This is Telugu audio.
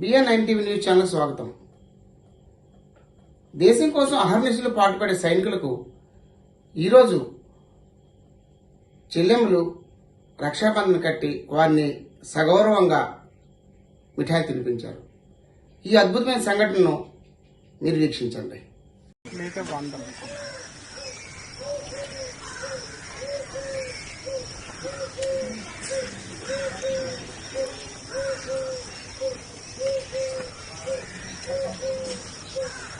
బిఎన్ న్యూస్ ఛానల్ స్వాగతం. దేశం కోసం అహర్నిశలు పాటుపడే సైనికులకు ఈరోజు చెల్లెములు రక్షాబంధన కట్టి వారిని సగౌరవంగా మిఠాయి తినిపించారు. ఈ అద్భుతమైన సంఘటనను మీరు వీక్షించండి.